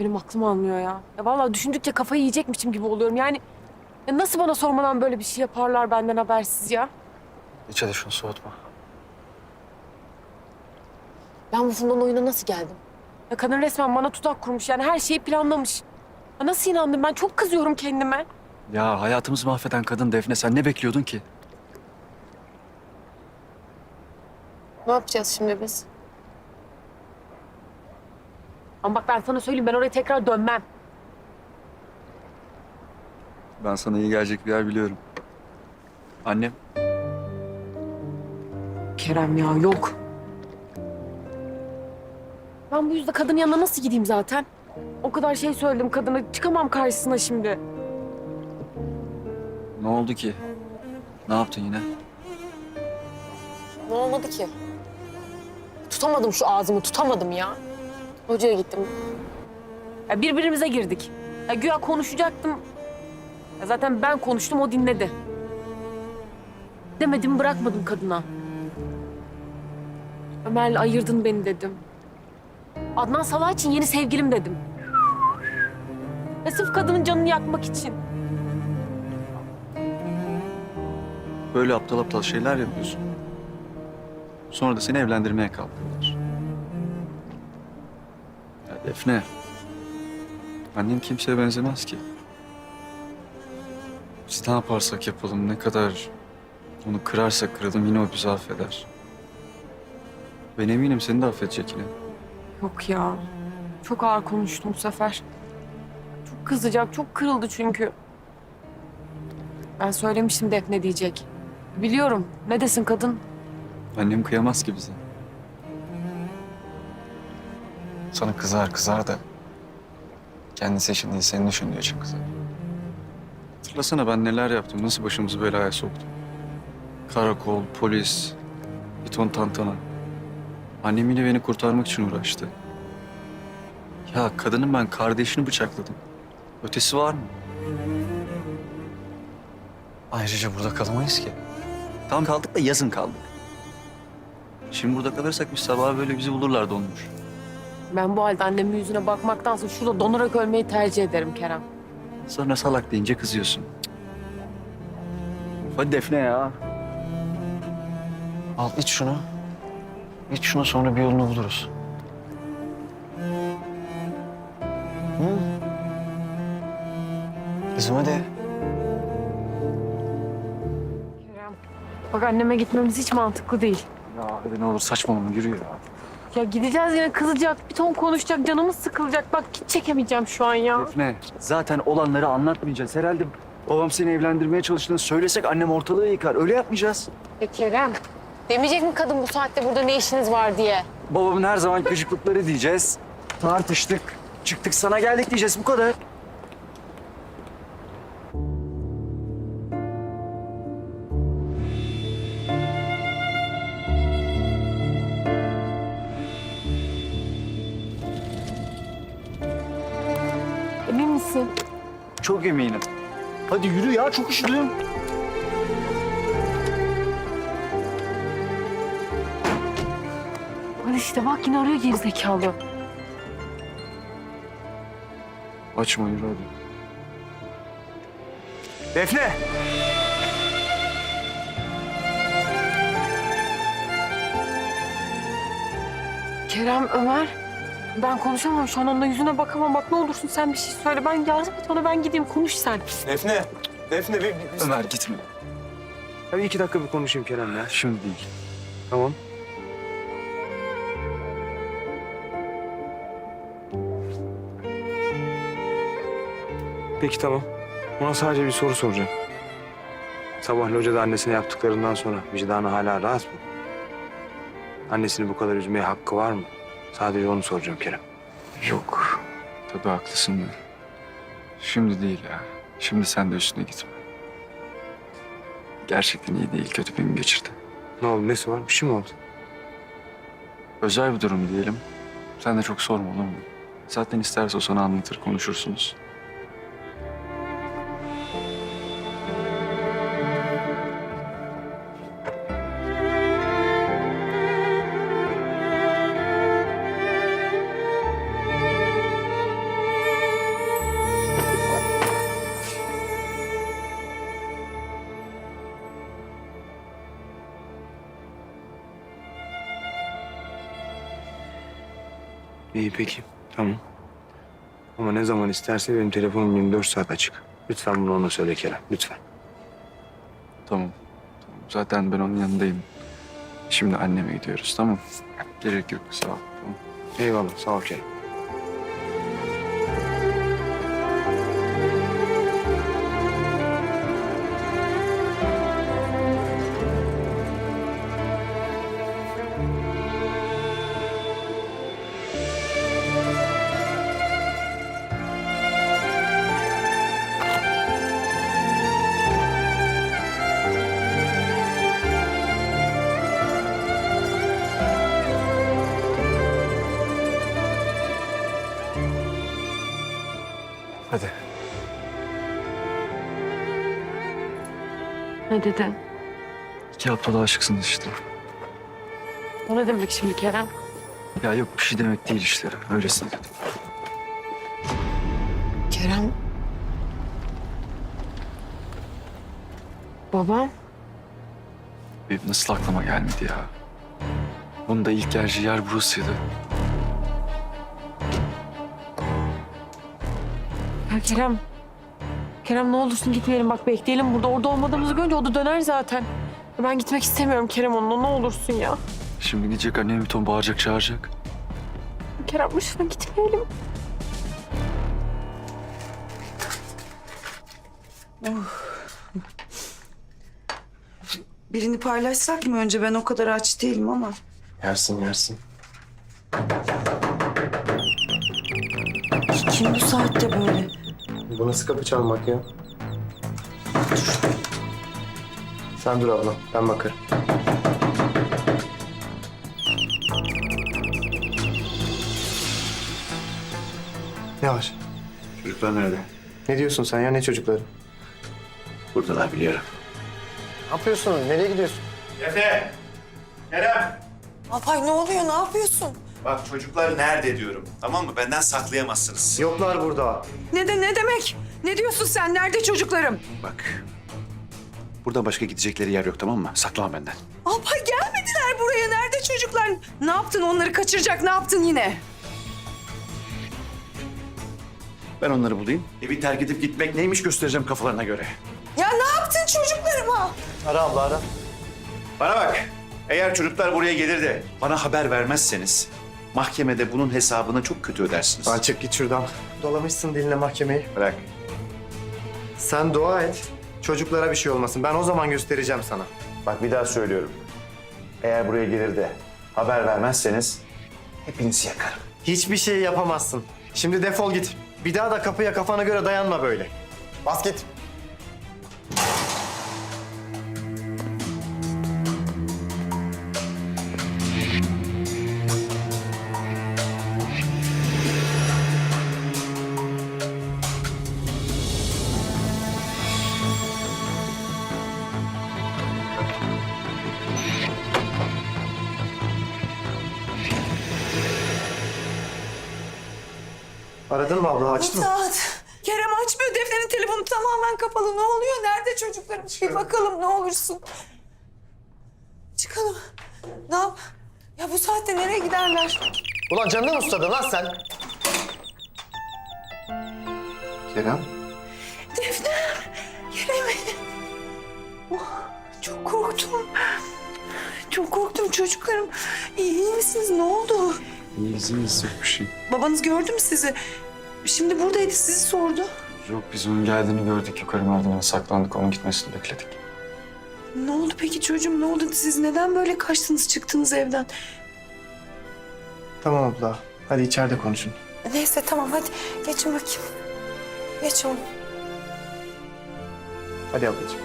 Benim aklım almıyor ya. Ya vallahi düşündükçe kafayı yiyecekmişim gibi oluyorum. Yani ya nasıl bana sormadan böyle bir şey yaparlar benden habersiz ya? İç hadi şunu soğutma. Ben bu Funda'nın oyuna nasıl geldim? Ya kadın resmen bana tuzak kurmuş yani her şeyi planlamış. Ya nasıl inandım ben çok kızıyorum kendime. Ya hayatımızı mahveden kadın Defne sen ne bekliyordun ki? Ne yapacağız şimdi biz? Ama bak ben sana söyleyeyim ben oraya tekrar dönmem. Ben sana iyi gelecek bir yer biliyorum. Annem. Kerem ya yok. Ben bu yüzden kadın yanına nasıl gideyim zaten? O kadar şey söyledim kadına çıkamam karşısına şimdi. Ne oldu ki? Ne yaptın yine? Ne olmadı ki? Tutamadım şu ağzımı tutamadım ya. Hocaya gittim. Ya birbirimize girdik. Ya güya konuşacaktım. Ya zaten ben konuştum o dinledi. Demedim bırakmadım kadına. Ömer'le ayırdın beni dedim. Adnan Salah için yeni sevgilim dedim. Ya sırf kadının canını yakmak için. Böyle aptal aptal şeyler yapıyorsun. Sonra da seni evlendirmeye kalkıyorlar. Defne. Annem kimseye benzemez ki. Biz ne yaparsak yapalım, ne kadar onu kırarsak kıralım yine o bizi affeder. Ben eminim seni de affedecek yine. Yok ya. Çok ağır konuştum bu sefer. Çok kızacak, çok kırıldı çünkü. Ben söylemiştim Defne diyecek. Biliyorum. Ne desin kadın? Annem kıyamaz ki bize. Sana kızar kızar da kendisi için değil seni düşündüğü için kızar. Hatırlasana ben neler yaptım, nasıl başımızı belaya soktum. Karakol, polis, bir ton tantana. Annem yine beni kurtarmak için uğraştı. Ya kadının ben kardeşini bıçakladım. Ötesi var mı? Ayrıca burada kalamayız ki. Tam kaldık da yazın kaldık. Şimdi burada kalırsak biz sabaha böyle bizi bulurlar donmuş. Ben bu halde annemin yüzüne bakmaktansa şurada donarak ölmeyi tercih ederim Kerem. Sonra salak deyince kızıyorsun. Hadi Defne ya. Al iç şunu. İç şunu sonra bir yolunu buluruz. Hı? Kızım hadi. Kerem. Bak anneme gitmemiz hiç mantıklı değil. Ya hadi ne olur saçmalama yürü ya. Ya gideceğiz yine kızacak, bir ton konuşacak, canımız sıkılacak. Bak hiç çekemeyeceğim şu an ya. Defne zaten olanları anlatmayacağız. Herhalde babam seni evlendirmeye çalıştığını söylesek annem ortalığı yıkar. Öyle yapmayacağız. Ya Kerem. Demeyecek mi kadın bu saatte burada ne işiniz var diye? Babamın her zaman gıcıklıkları diyeceğiz. Tartıştık, çıktık sana geldik diyeceğiz bu kadar. Çok eminim. Hadi yürü ya çok üşüdüm. Hadi işte bak yine arıyor gerizekalı. Açma yürü hadi. Defne! Kerem, Ömer. Ben konuşamam şu an onunla yüzüne bakamam. Bak ne olursun sen bir şey söyle. Ben yardım et bana ben gideyim konuş sen. Defne, Defne bir, bir, Ömer gitme. Hadi iki dakika bir konuşayım Kerem'le. Şimdi değil. Tamam. Peki tamam. Ona sadece bir soru soracağım. Sabah locada annesine yaptıklarından sonra vicdanı hala rahat mı? Annesini bu kadar üzmeye hakkı var mı? Sadece onu soracağım Kerem. Yok. Tabii haklısın da. Şimdi değil ya. Şimdi sen de üstüne gitme. Gerçekten iyi değil. Kötü bir gün geçirdi. Ne oldu? Nesi var? Bir şey mi oldu? Özel bir durum diyelim. Sen de çok sorma olur mu? Zaten isterse o sana anlatır, konuşursunuz. Peki. Tamam. Ama ne zaman isterse benim telefonum 24 saat açık. Lütfen bunu ona söyle Kerem. Lütfen. Tamam. tamam. Zaten ben onun yanındayım. Şimdi anneme gidiyoruz tamam Gerek yok sağ ol. Tamam. Eyvallah. Sağ ol Kerem. Hadi. Ne dedi? İki haftada aşıksınız işte. O ne demek şimdi Kerem? Ya yok bir şey demek değil işte. Öylesine dedim. Kerem. Babam. Benim nasıl aklıma gelmedi ya? Onun da ilk geleceği yer burasıydı. Ya Kerem. Kerem ne olursun gitmeyelim bak bekleyelim burada. Orada olmadığımızı görünce o da döner zaten. Ben gitmek istemiyorum Kerem onunla ne olursun ya. Şimdi gidecek annem bir ton bağıracak çağıracak. Kerem lütfen gitmeyelim. Birini paylaşsak mı önce? Ben o kadar aç değilim ama. Yersin yersin. Kim bu saatte böyle? Bu nasıl kapı çalmak ya? Sen dur abla. Ben bakarım. Ne var? Çocuklar nerede? Ne diyorsun sen ya? Ne çocukları? Buradalar biliyorum. Ne yapıyorsun? Nereye gidiyorsun? Efe! Kerem! Alpay ne oluyor? Ne yapıyorsun? Bak çocuklar nerede diyorum. Tamam mı? Benden saklayamazsınız. Yoklar burada. Ne de ne demek? Ne diyorsun sen? Nerede çocuklarım? Bak. Buradan başka gidecekleri yer yok tamam mı? Saklama benden. Alpay gelmediler buraya. Nerede çocuklar? Ne yaptın? Onları kaçıracak ne yaptın yine? Ben onları bulayım. Evi terk edip gitmek neymiş göstereceğim kafalarına göre. Ya ne yaptın çocuklarıma? Ara abla ara. Bana bak. Eğer çocuklar buraya gelir de bana haber vermezseniz mahkemede bunun hesabını çok kötü ödersiniz. Lan çık git şuradan. Dolamışsın diline mahkemeyi. Bırak. Sen dua et. Çocuklara bir şey olmasın. Ben o zaman göstereceğim sana. Bak bir daha söylüyorum. Eğer buraya gelir de haber vermezseniz hepinizi yakarım. Hiçbir şey yapamazsın. Şimdi defol git. Bir daha da kapıya kafana göre dayanma böyle. Bas git. Aradın mı abla? Açtın mı? Mithat. Kerem açmıyor. Defne'nin telefonu tamamen kapalı. Ne oluyor? Nerede çocuklarım? Bir bakalım ne olursun. Çıkalım. Ne yap? Ya bu saatte nereye giderler? Ulan canını mı susadın lan sen? Kerem. Defne. Kerem. Oh, çok korktum. Çok korktum çocuklarım. İyi, iyi misiniz? Ne oldu? İyiyiz yok bir şey. Babanız gördü mü sizi? Şimdi buradaydı sizi sordu. Yok biz onun geldiğini gördük yukarı merdivene saklandık onun gitmesini bekledik. Ne oldu peki çocuğum? Ne oldu? Siz neden böyle kaçtınız çıktınız evden? Tamam abla. Hadi içeride konuşun. Neyse tamam hadi geçin bakayım. Geç oğlum. Hadi ablacığım.